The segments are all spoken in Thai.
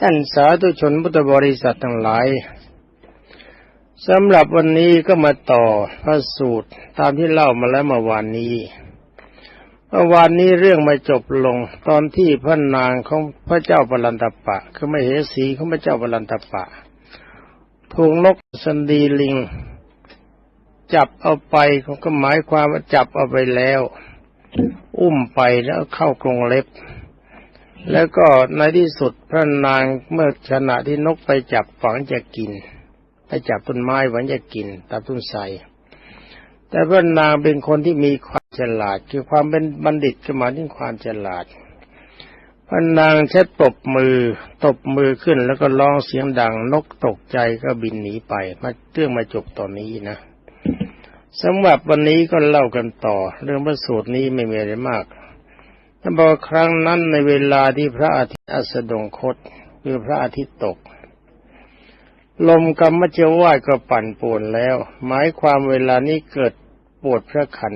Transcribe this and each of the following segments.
ท่านสาธุชนพุทธบริษัททั้งหลายสำหรับวันนี้ก็มาต่อพระสูตรตามที่เล่ามาแล้วเมื่อวานนี้เมื่อวานนี้เรื่องมาจบลง ตอนที่พระนางของพระเจ้าปรันตปะ คือไม่เหสีของพระเจ้าปรันตปะถูกนกสันดีลิง จับเอาไปเขาก็หมายความว่าจับเอาไปแล้ว อุ้มไปแล้วเข้ากรงเล็บ แล้วก็ในที่สุดพระนางเมื่อขณะที่นกไปจับฝังจะกิน ไปจับต้นไม้หวังจะกินตัดต้นไทรแต่พระนางเป็นคนที่มีความฉลาด คือความเป็นบัณฑิตก็หมายถึงความฉลาดพระนางใช้ตบมือ ตบมือขึ้นแล้วก็ร้องเสียงดังนกตกใจก็บินหนีไปมาเรื่องมาจบตอนนี้นะสำหรับวันนี้ก็เล่ากันต่อ เรื่องพระสูตรนี้ไม่มีอะไรมาก ท่านบอกครั้งนั้นในเวลาที่พระอาทิตย์อัสดงคตคือพระอาทิตย์ตก ลมกรรมเจวายก็ปั่นป่วนแล้ว หมายความเวลานี้เกิดปวดพระคัน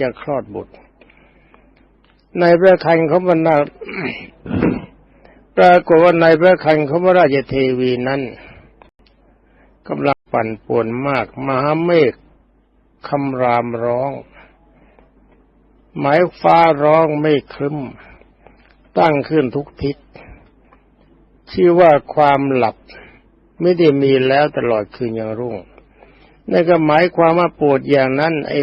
จะคลอดบุตร ในพระคันเขาบรรณาปรากฏว่าในพระคันเขาพระราชเทวีนั้นกำลังปั่นป่วนมากมหาเมฆคำรามร้อง หมายฟ้าร้องไม่ครึ้ม ตั้งขึ้นทุกทิศ ชื่อว่าความหลับ ไม่ได้มีแล้วตลอดคืนยังรุ่งนั่นก็หมายความว่าปวดอย่างนั้นไอ้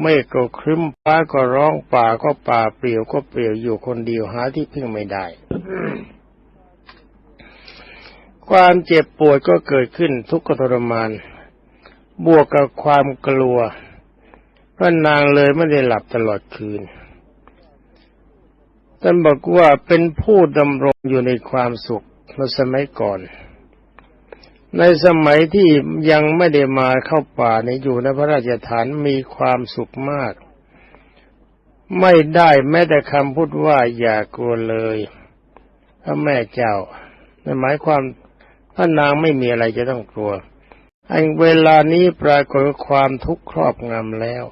เมฆก็ครึ้มฟ้าก็ร้องป่าก็ป่าเปลี่ยวก็เปลี่ยวอยู่คนเดียวหาที่พึ่งไม่ได้ ความเจ็บปวดก็เกิดขึ้นทุกขทรมาน บวกกับความกลัว พระนางเลยไม่ได้หลับตลอดคืน ท่านบอกว่าเป็นผู้ดำรงอยู่ในความสุขเมื่อสมัยก่อน ในสมัยที่ยังไม่ได้มาเข้าป่าในอยู่ในพระราชฐานมีความสุขมาก ไม่ได้แม้แต่คำพูดว่าอย่ากลัวเลยพระแม่เจ้าในหมายความพระนางไม่มีอะไรจะต้องกลัวอันเวลานี้ปรากฏความทุกข์ครอบงำแล้ว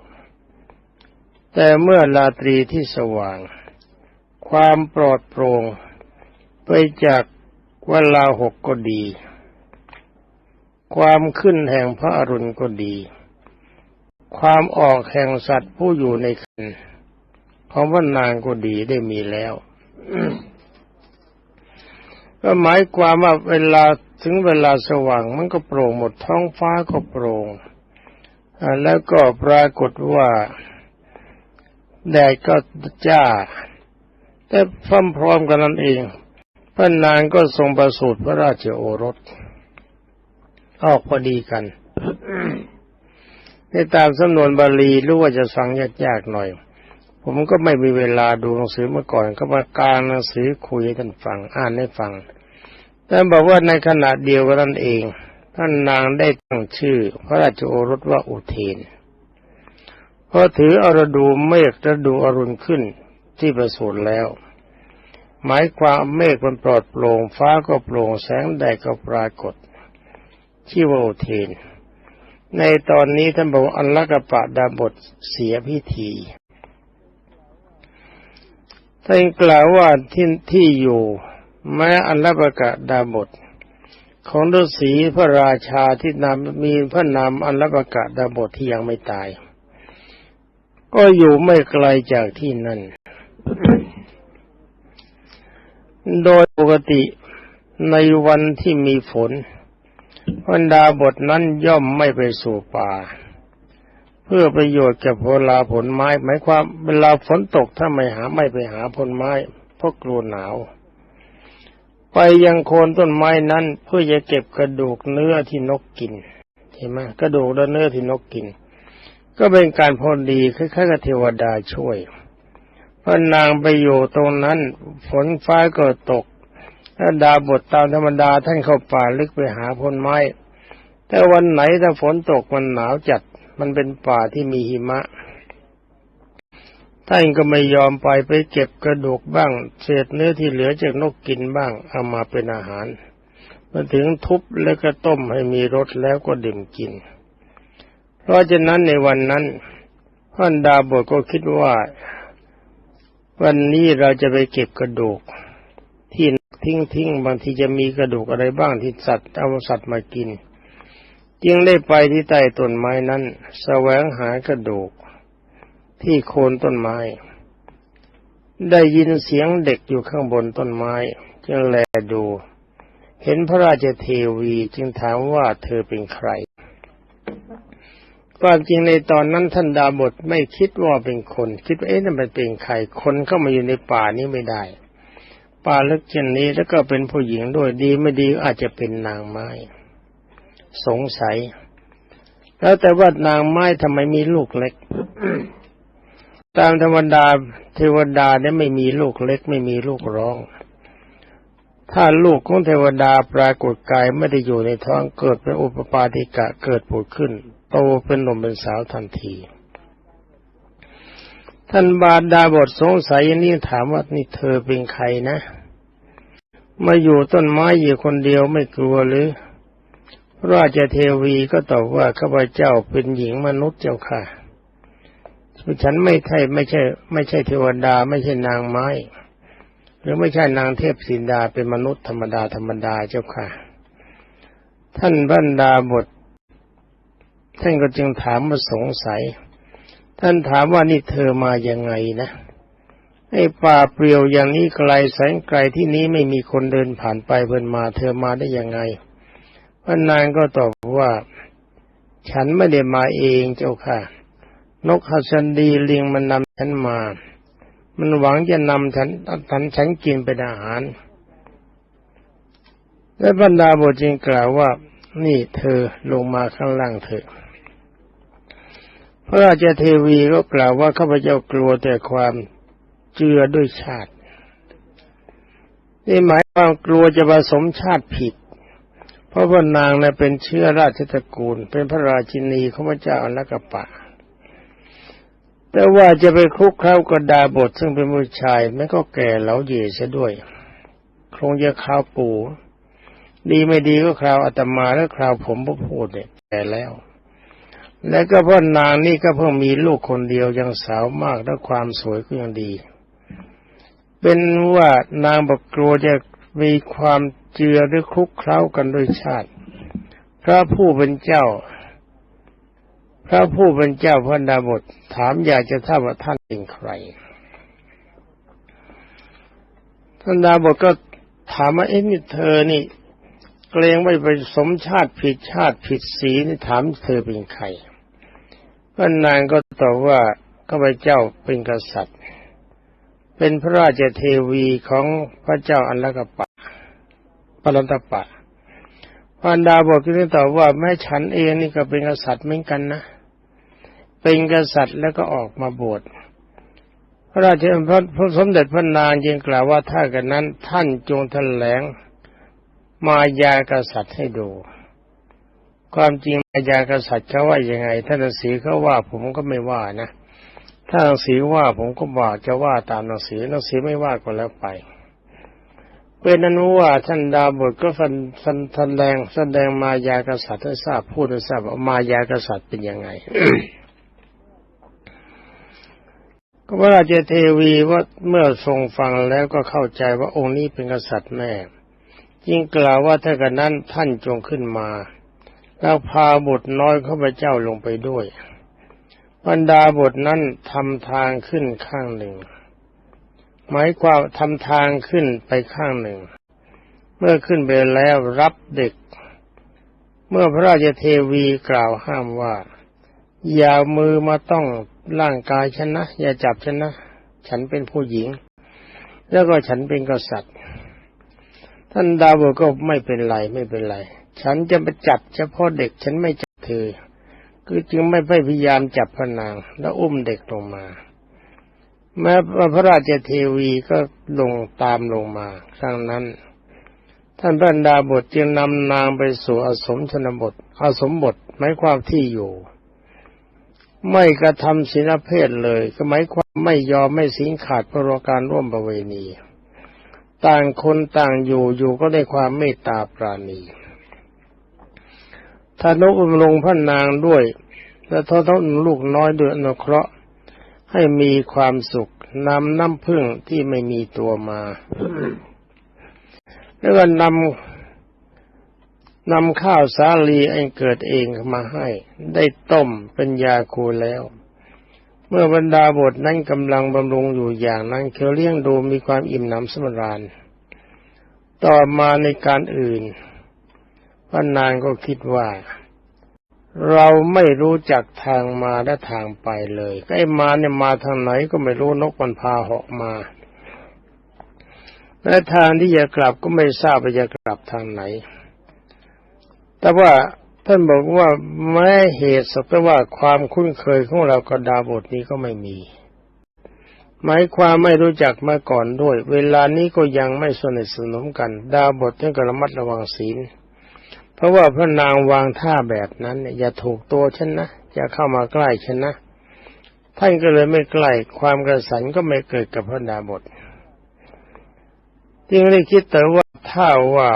แต่เมื่อราตรีที่สว่าง ความปลอดโปร่งไปจากเวลาหกก็ดี ความขึ้นแห่งพระอรุณก็ดี ความออกแห่งสัตว์ผู้อยู่ในคันของพระนางก็ดีได้มีแล้วก็หมายความว่าเวลาถึงเวลาสว่างมันก็โปร่งหมดท้องฟ้าก็โปร่งแล้วก็ปรากฏว่า แดดก็จ้า แต่พร้อมๆกันนั้นเอง พระนางก็ทรงประสูติพระราชโอรส ออกพอดีกันในตามสำนวนบาลีรู้ว่าจะฟังยากๆหน่อย ผมก็ไม่มีเวลาดูหนังสือเมื่อก่อน ก็มากางหนังสือคุยให้ท่านฟัง อ่านให้ฟังท่บอกว่าในขณะเดียวกันนั่นเองท่านนางได้ตั้งชื่อ พระราชโอรสว่าอุเทน พอถืออรดูเมฆฤดูอรุณขึ้นที่ประสูติแล้ว หมายความเมฆมันปลอดโปร่งฟ้าก็โปร่งแสงแดดก็ปรากฏชื่อว่าอุเทน ในตอนนี้ท่านบอกอัลลกปะดาบทเสียพิธีท่านกล่าวว่าที่ที่อยู่ แม้อัลลปะกะดาบท ของฤาษีพระราชาที่นำมีพระนามอัลลปะกะดาบทที่ยังไม่ตาย ก็อยู่ไม่ไกลจากที่นั่น โดยปกติในวันที่มีฝนบรรดาบทนั้นย่อมไม่ไปสู่ป่า เพื่อประโยชน์แก่ผลาผลไม้หมายความเวลาฝนตกถ้าไม่หาไม่ไปหาผลไม้ เพราะกลัวหนาว ไปยังโคนต้นไม้นั้นเพื่อจะเก็บกระดูกเนื้อที่นกกินเห็นไหมกระดูกและเนื้อที่นกกิน ก็เป็นการพอดีคล้ายๆกับเทวดาช่วยพระนางไปอยู่ตรงนั้น ฝนฟ้าก็ตกถ้าดาบทตามธรรมดาท่านเข้าป่าลึกไปหาพลไม้ แต่วันไหนถ้าฝนตกมันหนาวจัด มันเป็นป่าที่มีหิมะ ท่านก็ไม่ยอมไปไปเก็บกระดูกบ้าง เศษเนื้อที่เหลือจากนกกินบ้าง เอามาเป็นอาหารมาถึงทุบแล้วก็ต้มให้มีรสแล้วก็ดื่มกิน เพราะฉะนั้นในวันนั้นพ่อนดาบทก็คิดว่า วันนี้เราจะไปเก็บกระดูก ที่ทิ้งทิ้งบางทีจะมีกระดูกอะไรบ้างที่สัตว์เอาสัตว์มากิน จึงได้ไปที่ใต้ต้นไม้นั้นแสวงหากระดูก ที่โคนต้นไม้ ได้ยินเสียงเด็กอยู่ข้างบนต้นไม้ จึงแลดู เห็นพระราชเทวีจึงถามว่าเธอเป็นใคร ความจริงในตอนนั้นท่านดาบทไม่คิดว่าเป็นคน คิดว่าเอ๊ะนั่นมันเป็นใครคนเข้ามาอยู่ในป่านี้ไม่ได้ ป่าลึกเช่นนี้แล้วก็เป็นผู้หญิงด้วยดีไม่ดีอาจจะเป็นนางไม้ สงสัย แล้วแต่ว่านางไม้ทำไมมีลูกเล็ก ตามธรรมดาเทวดาเนี่ยไม่มีลูกเล็ก ไม่มีลูกร้อง ถ้าลูกของเทวดาปรากฏกายไม่ได้อยู่ในท้องเกิดเป็นอุปปาติกะเกิดผุดขึ้น โตเป็นหนุ่มเป็นสาวทันที ท่านบาดาบทสงสัยอย่างนี้ถามว่านี่เธอเป็นใครนะ มาอยู่ต้นไม้อยู่คนเดียวไม่กลัวหรือ ราชเทวีก็ตอบว่าข้าพเจ้าเป็นหญิงมนุษย์เจ้าค่ะฉันไม่ใช่ไม่ใช่ ไม่ใช่เทวดา ไม่ใช่นางไม้ หรือไม่ใช่นางเทพสินดาเป็นมนุษย์ธรรมดาธรรมดาเจ้าค่ะ ท่านบรรดาบท ท่านก็จึงถามมาสงสัย ท่านถามว่านี่เธอมายังไงนะไอ้ป่าเปลี่ยวอย่างนี้ไกลแสนไกลที่นี้ไม่มีคนเดินผ่านไปเพิ่นมา เธอมาได้ยังไงพระนางก็ตอบว่า ฉันไม่ได้มาเองเจ้าค่ะ นกหัสดีลิงมันนำฉันมา มันหวังจะนำฉันฉันฉันกินเป็นอาหาร และบรรดาบทจึงกล่าวว่า นี่เธอลงมาข้างล่างเถอะ พระราชเทวีก็กล่าวว่าข้าพเจ้ากลัวแต่ความเจือด้วยชาตินี่หมายความกลัวจะผสมชาติผิด เพราะว่านางน่ะเป็นเชื้อราชตระกูล เป็นพระราชินีของพระเจ้าอนักปะแต่ว่าจะไปคุกเข้ากับดาบทซึ่งเป็นผู้ชายแม้ก็แก่เหลาเย่ซะด้วยคงจะข่าวปู่ ดีไม่ดีก็คราวอาตมาและคราวผมพระพูดเนี่ยแก่แล้ว และก็พ่อนางนี่ก็เพิ่งมีลูกคนเดียวยังสาวมากและความสวยก็ยังดี เป็นว่านางบอกกลัวจะมีความเจือหรือคลุกเคล้ากันโดยชาติ พระผู้เป็นเจ้า พระผู้เป็นเจ้าพระดาบทถามอยากจะทราบว่าท่านเป็นใครท่านดาบทก็ถามว่าเอ็นี่เธอนี่ เกรงว่าไปสมชาติผิดชาติผิดสีนี่ถามเธอเป็นใครพระนางก็ตอบว่าข้าพเจ้าเป็นกษัตริย์ เป็นพระราชเทวีของพระเจ้าอันลกปะปรันตปะพันดาบอกที่ตอบว่าแม่ฉันเองนี่ก็เป็นกษัตริย์เหมือนกันนะ เป็นกษัตริย์แล้วก็ออกมาบวชพระราชพระพระสมเด็จพระนางจึงกล่าวว่าถ้ากันนั้น ท่านจงแถลง มายากษัตริย์ให้ดู ความจริงมายากษัตริย์เขาว่ายังไง ท่านฤาษีเขาว่า ผมก็ไม่ว่านะถ้าหนังสือว่าผมก็บอกจะว่าตามหนังสือหนังสือไม่ว่าก็แล้วไปเป็นอนุว่าท่านดาบทก็ฟันฟันแสดงแสดงมายากษัตริย์ให้ทราบพูดให้ทราบว่ามายากษัตริย์เป็นยังไงก็พระราชเทวีว่าเมื่อทรงฟังแล้วก็เข้าใจว่าองค์นี้เป็นกษัตริย์แน่ ยิ่งกล่าวว่าถ้ากันนั้นท่านจงขึ้นมา แล้วพาบุตรน้อยข้าพเจ้าลงไปด้วยบรรดาบทนั้นทำทางขึ้นข้างหนึ่ง หมายความทำทางขึ้นไปข้างหนึ่ง เมื่อขึ้นไปแล้วรับเด็ก เมื่อพระราชเทวีกล่าวห้ามว่า อย่ามือมาต้องร่างกายฉันนะ อย่าจับฉันนะ ฉันเป็นผู้หญิง แล้วก็ฉันเป็นกษัตริย์ ท่านดาวก็ไม่เป็นไรไม่เป็นไร ฉันจะไปจับเฉพาะเด็กฉันไม่จับเธอคือจึงไม่พยายามจับพระนาง แล้วอุ้มเด็กลงมา แม้พระราชเทวีก็ลงตามลงมาครั้งนั้น ท่านบรรดาบทจึงนำนางไปสู่อสมชนบทอสมบทหมายความที่อยู่ ไม่กระทำศีลเพศเลยก็หมายความไม่ยอมไม่สิงขาดเพราะการร่วมประเวณี ต่างคนต่างอยู่อยู่ก็ได้ความเมตตาปราณีทานุบำรุงพระนางด้วย และทอทลูกน้อยด้วยอนุเคราะห์ให้มีความสุขนำน้ำพึ่งที่ไม่มีตัวมา แล้วก็นำนำข้าวสาลีอันเกิดเองมาให้ ได้ต้มเป็นยาคูแล้ว เมื่อบรรดาบทนั้นกำลังบำรุงอยู่อย่างนั้นเคียวเลี้ยงดูมีความอิ่มหนำสำราญ ต่อมาในการอื่นพระนางก็คิดว่า เราไม่รู้จักทางมาและทางไปเลยใก็ไอ้มาเนี่ยมาทางไหนก็ไม่รู้นกมันพาเหาะมาและทางที่จะกลับก็ไม่ทราบว่าจะกลับทางไหน แต่ว่า ท่านบอกว่าแม้เหตุสักแต่ว่าความคุ้นเคยของเรากับดาบทนี้ก็ไม่มี หมายความไม่รู้จักมาก่อนด้วย เวลานี้ก็ยังไม่สนิทสนมกัน ดาบทท่านก็ระมัดระวังศีล เพราะว่าพระนางวางท่าแบบนั้นเนี่ยอย่าถูกตัวฉันนะอย่าเข้ามาใกล้ฉันนะท่านก็เลยไม่ใกล้ความกระสันก็ไม่เกิดกับพระดาบทจึงได้คิดแต่ว่าถ้าว่า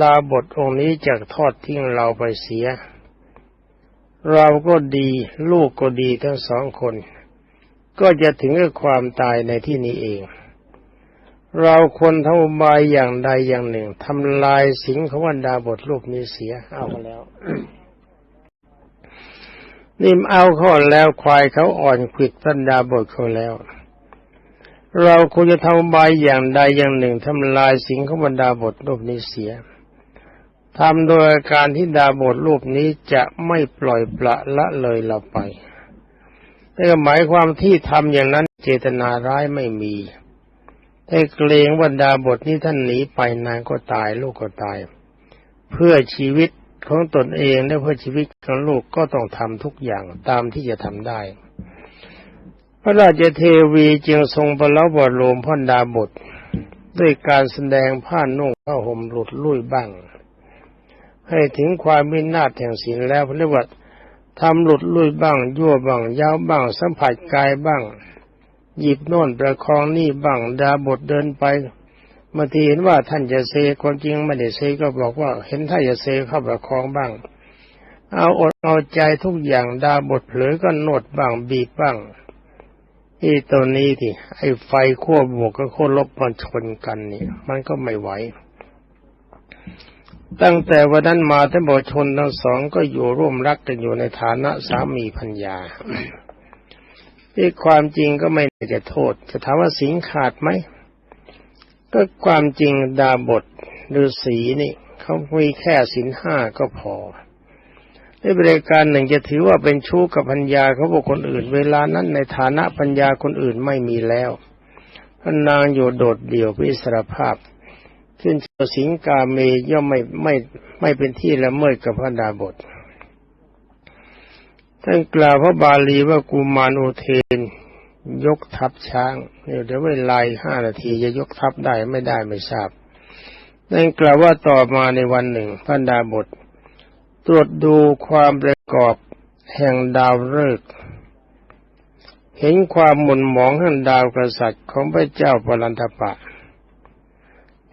ดาบทองค์นี้จะทอดทิ้งเราไปเสีย เราก็ดีลูกก็ดีทั้งสองคน ก็จะถึงกับความตายในที่นี้เอง เราควรทำบายอย่างใดอย่างหนึ่งทำลายสิงของวันดาบทลูกนี้เสียเอาแล้วนี่เอาเขาแล้วควายเขาอ่อนขิดพันดาบทเขาแล้ว เราควรจะทำบายอย่างใดอย่างหนึ่งทำลายสิงของบรรดาบทรูปนี้เสีย ทำโดยการที่ดาบทรูปนี้จะไม่ปล่อยปละละเลยเราไปแต่หมายความที่ทำอย่างนั้นเจตนาร้ายไม่มีแต่เกรงว่าดาบทนี้ท่านหนีไปนางก็ตายลูกก็ตาย เพื่อชีวิตของตนเองและเพื่อชีวิตของลูกก็ต้องทำทุกอย่างตามที่จะทำได้ พระราชเทวีจึงทรงประลบรมพ่อดาบท ด้วยการแสดงผ้านุ่งผ้าห่มหลุดลุ่ยบ้าง ให้ถึงความมินาศแห่งศีลแล้วเรียกว่าทำหลุดลุยบ้าง ยั่วบ้างยาวบ้าง สัมผัสกายบ้าง หยิบโน่นประคองนี่บ้างดาบทเดินไปบางทีเห็นว่าท่านจะเซความจริงไม่ได้เซก็บอกว่า เห็นท่านจะเซเข้าประคองบ้าง เอาอดเอาใจทุกอย่างดาบทเผลอก็นวดบ้างบีบบ้างที่ตัวนี้ที่ไอ้ไฟขั้วบวกกับขั้วลบมันชนกันเนี่ย มันก็ไม่ไหว ตั้งแต่วันนั้นมาท่านบอกชนทั้งสองก็อยู่ร่วมรักกันอยู่ในฐานะสามีพัญญาที่ความจริงก็ไม่ได้จะโทษ จะถามว่าสิงขาดไหมก็ความจริงดาบทฤาษีนี่เขามีแค่สินห้าก็พอในบริการหนึ่งจะถือว่าเป็นชู้กับพัญญาเขาบอกคนอื่น เวลานั้นในฐานะพัญญาคนอื่นไม่มีแล้วพนางอยู่โดดเดี่ยวพิสรภาพ ขึ้นเชสิงกาเมย่อมไม่ไม่ไม่เป็นที่ละเมิดกับพระดาบทท่านกล่าวพระบาลีว่ากุมารโอเทน ยกทัพช้างเดี๋ยวเดี๋ยวลาห้านาทีจะยกทัพได้ไม่ได้ไม่ทราบนั่นกล่าวว่าต่อมาในวันหนึ่งพระดาบท ตรวจดูความประกอบแห่งดาวฤกษ์เห็นความหมุนหมองแห่งดาวกษัตริย์ของพระเจ้าปรันทปะ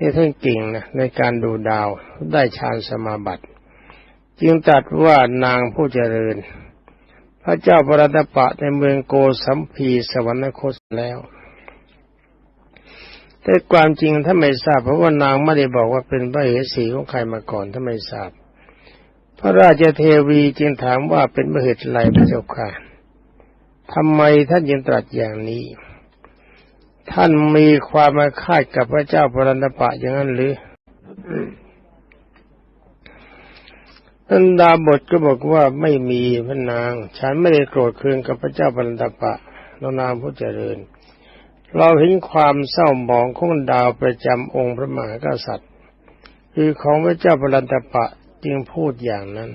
นี่ท่านเก่งนะในการดูดาวได้ฌานสมาบัติ จึงตัดว่านางผู้เจริญ พระเจ้าปรันทปะในเมืองโกสัมพีสวรรคตแล้วแต่ความจริงถ้าไม่ทราบเพราะว่านางไม่ได้บอกว่าเป็นพระเหสีของใครมาก่อนถ้าไม่ทราบ พระราชเทวีจึงถามว่าเป็นเหตุไรพระเจ้าค่ะทำไมท่านยังตรัสอย่างนี้ ท่านมีความมาคาดกับพระเจ้าปรันตปะอย่างนั้นหรือท่านดาบทก็บอกว่าไม่มีพระนาง ฉันไม่ได้โกรธเคืองกับพระเจ้าปรันตปะนนามผู้เจริญ เราเห็นความเศร้าหมองของดาวประจำองค์พระมหากษัตริย์ คือของพระเจ้าปรันตปะจึงพูดอย่างนั้น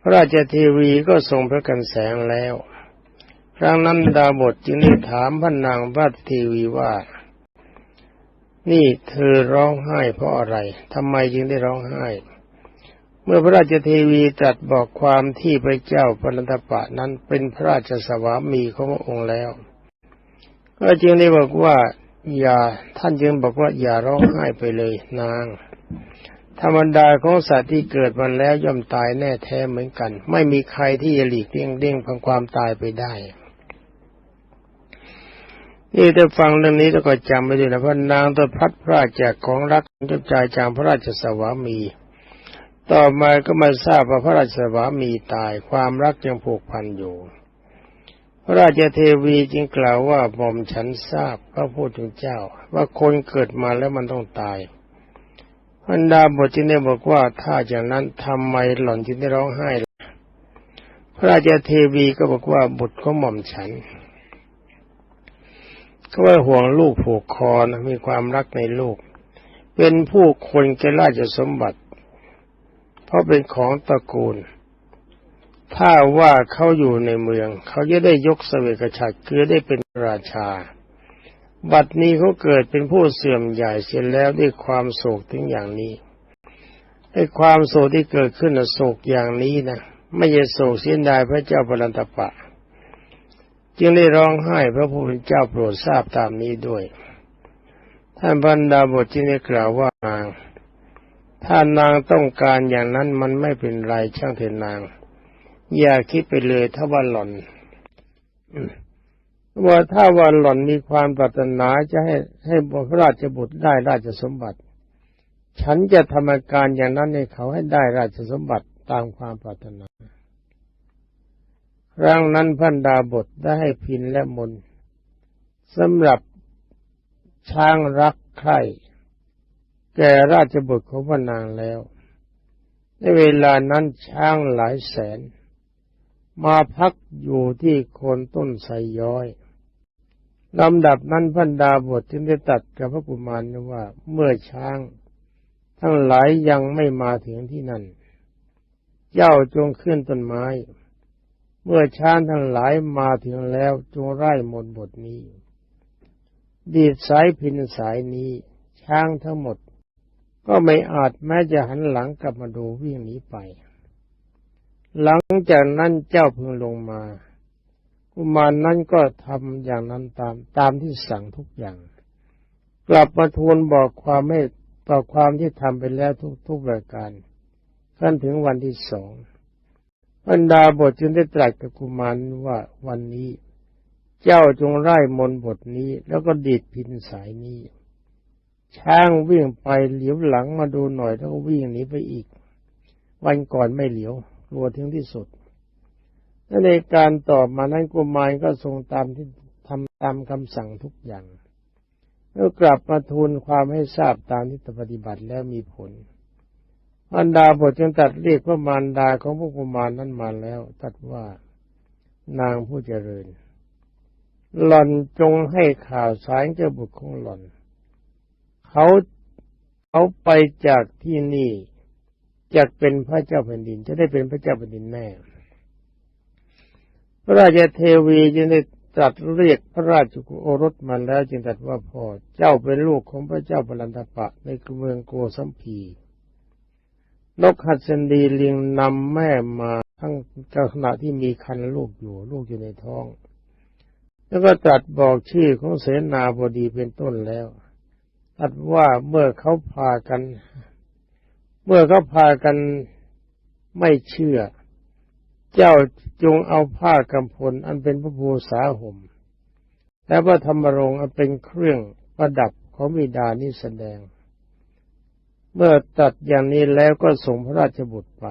พระราชเทวีก็ทรงพระกันแสงแล้ว ครั้งนั้นดาบทจึงได้ถามพระนางพระเทวีว่า นี่เธอร้องไห้เพราะอะไรทำไมจึงได้ร้องไห้ เมื่อพระราชเทวีตรัสบอกความที่พระเจ้าปนันตปะนั้นเป็นพระราชสวามีของพระองค์แล้ว ก็จึงได้บอกว่าอย่าท่านจึงบอกว่าอย่าร้องไห้ไปเลยนางธรรมดาของสัตว์ที่เกิดมาแล้วย่อมตายแน่แท้เหมือนกัน ไม่มีใครที่จะหลีกเลี่ยงเด้งพังความตายไปได้ นี่ได้ฟังเรื่องนี้แล้วก็จำไว้ด้วยนะพระนางตัวพัดพรากจากของรักจนใจจางพระราชสวามี ต่อมาก็มาทราบว่าพระราชสวามีตายความรักยังผูกพันอยู่ พระราชเทวีจึงกล่าวว่าหม่อมฉันทราบพระพูดถึงเจ้า ว่าคนเกิดมาแล้วมันต้องตายพันดาบทจึงได้บอกว่าถ้าอย่างนั้นทำไมหล่อนจึงได้ร้องไห้ พระราชเทวีก็บอกว่าบุตรของหม่อมฉัน ก็ว่าห่วงลูกผูกคอนะมีความรักในลูก เป็นผู้คนแก่ราชสมบัติ เพราะเป็นของตระกูล ถ้าว่าเขาอยู่ในเมือง เขาจะได้ยกเสวกฉัตรคือได้เป็นราชา บัดนี้เขาเกิดเป็นผู้เสื่อมใหญ่เสียแล้วด้วยความโศกถึงอย่างนี้ไอ้ความโศกที่เกิดขึ้นนะโศกอย่างนี้นะไม่ใช่โศกเสียดายพระเจ้าปรันตปะ จึงได้ร้องไห้พระผู้เป็นเจ้าโปรดทราบตามนี้ด้วย ท่านบรรดาบทจึงได้กล่าวว่านางถ้านางต้องการอย่างนั้นมันไม่เป็นไรช่างเถิดนาง อย่าคิดไปเลยถ้าว่าหล่อนว่าถ้าว่าหล่อนมีความปรารถนาจะให้ให้พระราชบุตรได้ราชสมบัติ ฉันจะทำการอย่างนั้นให้เขาให้ได้ราชสมบัติตามความปรารถนา ครั้งนั้นพันดาบทได้ให้พินและมนสำหรับช้างรักใคร่แก่ราชบุตรของพระนางแล้ว ในเวลานั้นช้างหลายแสน มาพักอยู่ที่โคนต้นไทรย้อยลำดับนั้นพันดาบทจึงได้ตัดกับพระกุมารว่าเมื่อช้าง ทั้งหลายยังไม่มาถึงที่นั่น เจ้าจงขึ้นต้นไม้ เมื่อช้างทั้งหลายมาถึงแล้วจงไล่มนบทนี้ ดีดสายพินสายนี้ ช้างทั้งหมด ก็ไม่อาจแม้จะหันหลังกลับมาดูวิ่งหนีไป หลังจากนั้นเจ้าพึงลงมากุมารนั้นก็ทำอย่างนั้นตามตามที่สั่งทุกอย่าง กลับมาทูลบอกความไม่ต่อความที่ทำไปแล้วทุกทุกรายการขั้นถึงวันที่สอง บรรดาบทจึงได้ตรัสกับกุมารว่าวันนี้ เจ้าจงไล่มนบทนี้แล้วก็ดีดพินสายนี้ ช้างวิ่งไปเหลียวหลังมาดูหน่อยแล้วก็วิ่งหนีไปอีก วันก่อนไม่เหลียวกลัวถึงที่สุดและในการต่อมานั้นกุมารก็ทรงตามที่ทำตามคำสั่งทุกอย่างแล้วกลับมาทูลความให้ทราบตามที่ปฏิบัติแล้วมีผล มารดาบทจึงตัดเรียกพระมารดาของพระกุมารนั้นมาแล้ว ตัดว่านางผู้เจริญ หล่อนจงให้ข่าวสารเจ้าบุตรของหล่อน เขาเขาไปจากที่นี่จะเป็นพระเจ้าแผ่นดิน จะได้เป็นพระเจ้าแผ่นดินแน่พระราชเทวีจึงได้ตรัสเรียกพระราชโอรสมาแล้วจึงตรัสว่าพ่อเจ้าเป็นลูกของพระเจ้าปรันตปะในเมืองโกสัมพี นกหัดสันดีเลียงนำแม่มาทั้งขณะที่มีคันลูกอยู่ลูกอยู่ในท้อง แล้วก็ตรัสบอกชื่อของเสนาบดีเป็นต้นแล้วตรัสว่าเมื่อเขาพากัน เมื่อเขาพากันไม่เชื่อ เจ้าจงเอาผ้ากำพลอันเป็นพระภูษาห่มและพระธรรมรงอันเป็นเครื่องประดับของบิดานี้แสดง เมื่อตัดอย่างนี้แล้วก็ส่งพระราชบุตรไป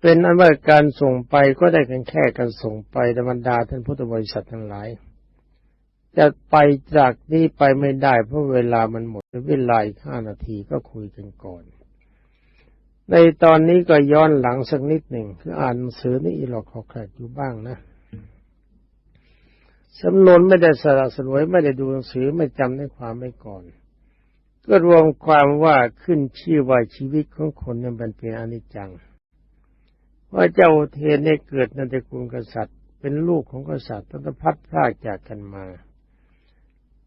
เป็นอันว่าการส่งไปก็ได้กันแค่การส่งไปธรรมดาท่านพุทธบริษัททั้งหลาย จะไปจากนี้ไปไม่ได้เพราะเวลามันหมดเวลาห้านาทีก็คุยกันก่อน ในตอนนี้ก็ย้อนหลังสักนิดหนึ่งคืออ่านหนังสือนี่อีหลอกขอแคลกอยู่บ้างนะสำนวนไม่ได้สละสลวยไม่ได้ดูหนังสือไม่จำในความไม่ก่อน ก็รวมความว่าขึ้นชื่อว่าชีวิตของคนนั้นเป็นเพียงอนิจจัง ว่าเจ้าเทนได้เกิดในตระกูลกษัตริย์ เป็นลูกของกษัตริย์ตั้งพัดพรากจากกันมา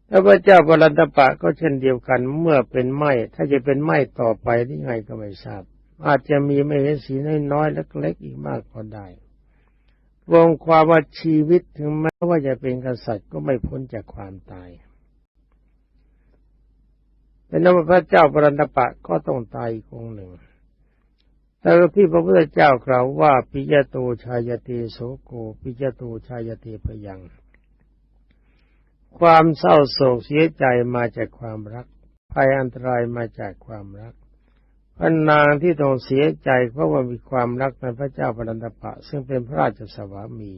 แล้วพระเจ้าบรันตปะก็เช่นเดียวกันเมื่อเป็นไม้ถ้าจะเป็นไม้ต่อไปได้ไงก็ไม่ทราบ อาจจะมีไม่เห็นสีน้อยๆเล็กๆอีกมากก็ได้รวมความว่าชีวิตถึงแม้ว่าจะเป็นกษัตริย์ก็ไม่พ้นจากความตาย เป็นนว่าพระเจ้าปรันตปะก็ต้องตายองหนึ่ง แต่ที่พระพุทธเจ้ากล่าวว่าปิยโตชายเตโสโกปิยโตชายเตพยัง ความเศร้าโศกเสียใจมาจากความรัก ภัยอันตรายมาจากความรักพระนางที่ต้องเสียใจเพราะว่ามีความรักในพระเจ้าปรันตปะ ซึ่งเป็นพระราชสวามี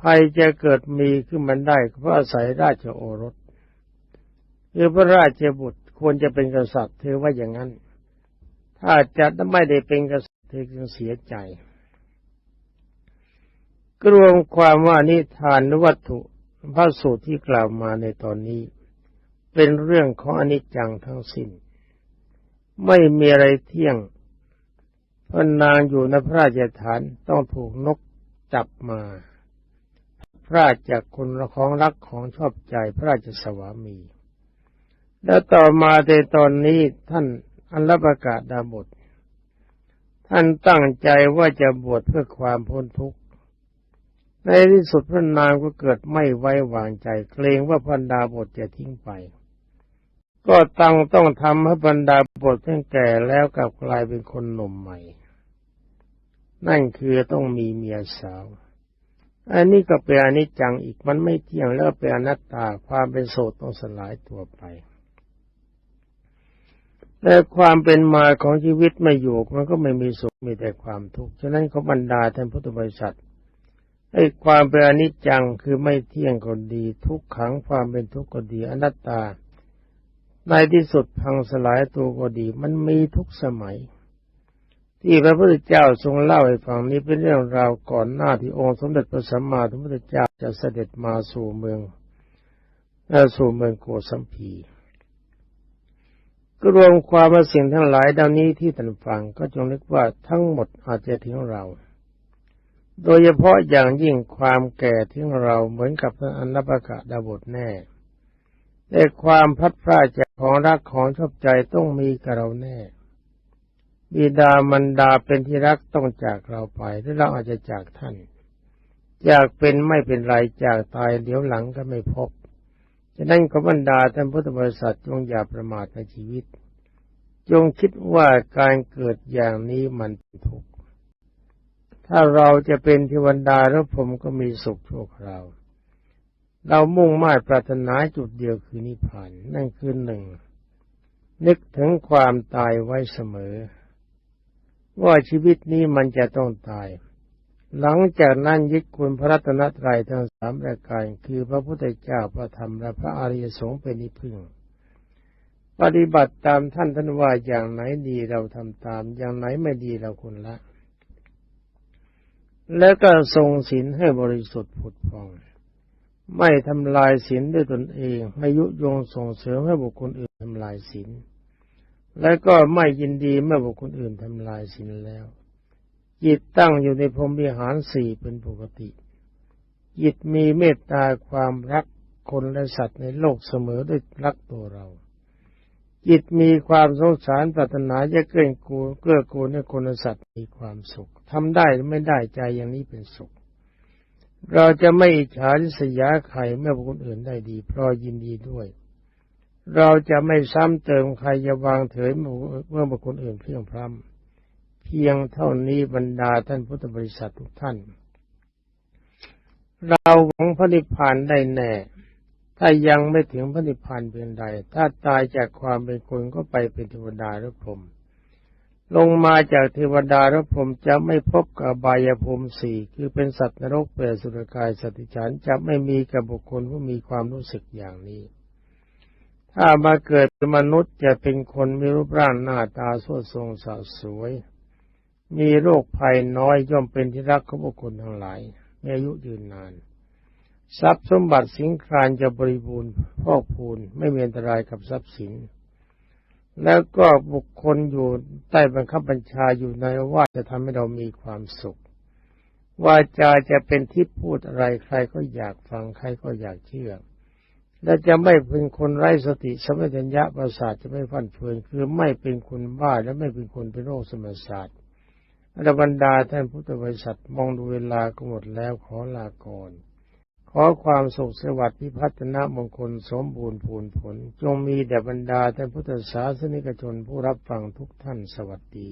ภัยจะเกิดมีขึ้นมันได้เพราะอาศัยราชโอรส คือพระราชบุตรควรจะเป็นกษัตริย์เธอว่าอย่างนั้น ถ้าจะไม่ได้เป็นกษัตริย์เธอจึงเสียใจกรวมความว่านิทานวัตถุพระสูตรที่กล่าวมาในตอนนี้ เป็นเรื่องของอนิจจังทั้งสิ้น ไม่มีอะไรเที่ยงพระนางอยู่ในพระราชฐานต้องถูกนกจับมา พระราชจากคนของรักของชอบใจพระราชสวามี แล้วต่อมาในตอนนี้ท่านอัลลประกาศดาบทท่านตั้งใจว่าจะบวชเพื่อความพ้นทุกข์ ในที่สุดพระนางก็เกิดไม่ไว้วางใจ เกรงว่าพันดาบทจะทิ้งไป ก็ตั้งต้องทำให้พันดาบททั้งแก่แล้วกลับกลายเป็นคนหนุ่มใหม่ นั่นคือต้องมีเมียสาว อันนี้ก็เป็นอนิจจังอีกมันไม่เที่ยงแล้วเป็นอนัตตาความเป็นโสดต้องสลายตัวไป แต่ความเป็นมาของชีวิตไม่อยู่มันก็ไม่มีสุขมีแต่ความทุกข์ฉะนั้นเขาบรรดาท่านพุทธบริษัทไอ้ความเป็นอนิจจังคือไม่เที่ยงก็ดี ทุกขังความเป็นทุกข์ก็ดีอนัตตา ในที่สุดพังสลายตัวก็ดี มันมีทุกสมัย ที่พระพุทธเจ้าทรงเล่าให้ฟังนี้เป็นเรื่องราวก่อนหน้าที่องค์สมเด็จพระสัมมาสัมพุทธเจ้าจะเสด็จมาสู่เมืองสู่เมืองโกสัมพี ก็รวมความว่าสิ่งทั้งหลายดังนี้ที่ท่านฟังก็จงนึกว่าทั้งหมดอาจจะถึงเรา โดยเฉพาะอย่างยิ่งความแก่ที่เราเหมือนกับท่านอนัปกะดาบทแน่แต่ความพัดพลาดจากของรักของชอบใจต้องมีกับเราแน่ บิดามันดาเป็นที่รักต้องจากเราไปหรือเราอาจจะจากท่าน จากเป็นไม่เป็นไรจากตายเดี๋ยวหลังก็ไม่พบ ฉะนั้นขบรรดาท่านพุทธบริษัทจงอย่าประมาทในชีวิต จงคิดว่าการเกิดอย่างนี้มันเป็นทุกข์ถ้าเราจะเป็นเทวดาแล้วผมก็มีสุขชั่วคราว เรามุ่งมา่ปรารถนาจุดเดียวคือนิพพานนั่นคือหนึ่งนึกถึงความตายไว้เสมอ ว่าชีวิตนี้มันจะต้องตาย หลังจากนั้นยึดคุณพระรัตนตรัยทั้งสามประการคือพระพุทธเจ้าพระธรรมและพระอริยสงฆ์เป็นนิพึ่ง ปฏิบัติตามท่านท่านว่าอย่างไหนดีเราทำตาม อย่างไหนไม่ดีเราควรละ แล้วก็ทรงศีลให้บริสุทธิ์ผุดพอง ไม่ทำลายศีลด้วยตนเองไม่ยุยงส่งเสริมให้บุคคลอื่นทำลายศีลและก็ไม่ยินดีเมื่อบุคคลอื่นทำลายศีลแล้ว จิตตั้งอยู่ในพรหมวิหารสี่เป็นปกติ จิตมีเมตตาความรักคนและสัตว์ในโลกเสมอด้วยรักตัวเรา จิตมีความสงสารปรารถนาจะเกื้อกูลเกื้อกูลให้คนและสัตว์มีความสุขทำได้หรือไม่ได้ใจอย่างนี้เป็นสุข เราจะไม่อิจฉาริษยาใครเมื่อบุคคลอื่นได้ดีเพราะยินดีด้วย เราจะไม่ซ้ำเติมใครจะวางเถยเมื่อบุคคลอื่นเพียงพร้ำ พียงเท่านี้บรรดาท่านพุทธบริษัททุกท่าน เราหวังพระนิพพานได้แน่ ถ้ายังไม่ถึงพระนิพพานเพียงใด ถ้าตายจากความเป็นคนก็ไปเป็นเทวดาหรือพรหมลงมาจากเทวดาหรือพรหมจะไม่พบกับบายภูมิสี่คือเป็นสัตว์นรกเปรตสุรกายสติฉันจะไม่มีกับบุคคลผู้มีความรู้สึกอย่างนี้ถ้ามาเกิดเป็นมนุษย์จะเป็นคนมีรูปร่างหน้าตาสดทรงสาวสวย มีโรคภัยน้อยย่อมเป็นที่รักของบุคคลทั้งหลายมีอายุยืนนาน ทรัพย์สมบัติสิงครานจะบริบูรณ์พอกพูนไม่มีอันตรายกับทรัพย์สิน แล้วก็บุคคลอยู่ใต้บังคับบัญชาอยู่ในว่าจะทำให้เรามีความสุขวาจาจะเป็นที่พูดอะไรใครก็อยากฟังใครก็อยากเชื่อ และจะไม่เป็นคนไร้สติสมัญญะประสาทจะไม่ฟันเฟือนคือไม่เป็นคนบ้าและไม่เป็นคนเป็นโรคสมศาสตร์ อรบรรดาท่านพุทธบริษัทมองดูเวลาก็หมดแล้วขอลาก่อน ขอความสุขสวัสดิ์พิพัฒนมงคลสมบูรณ์ผลผล จงมีแด่บรรดาท่านพุทธศาสนิกชนผู้รับฟังทุกท่านสวัสดี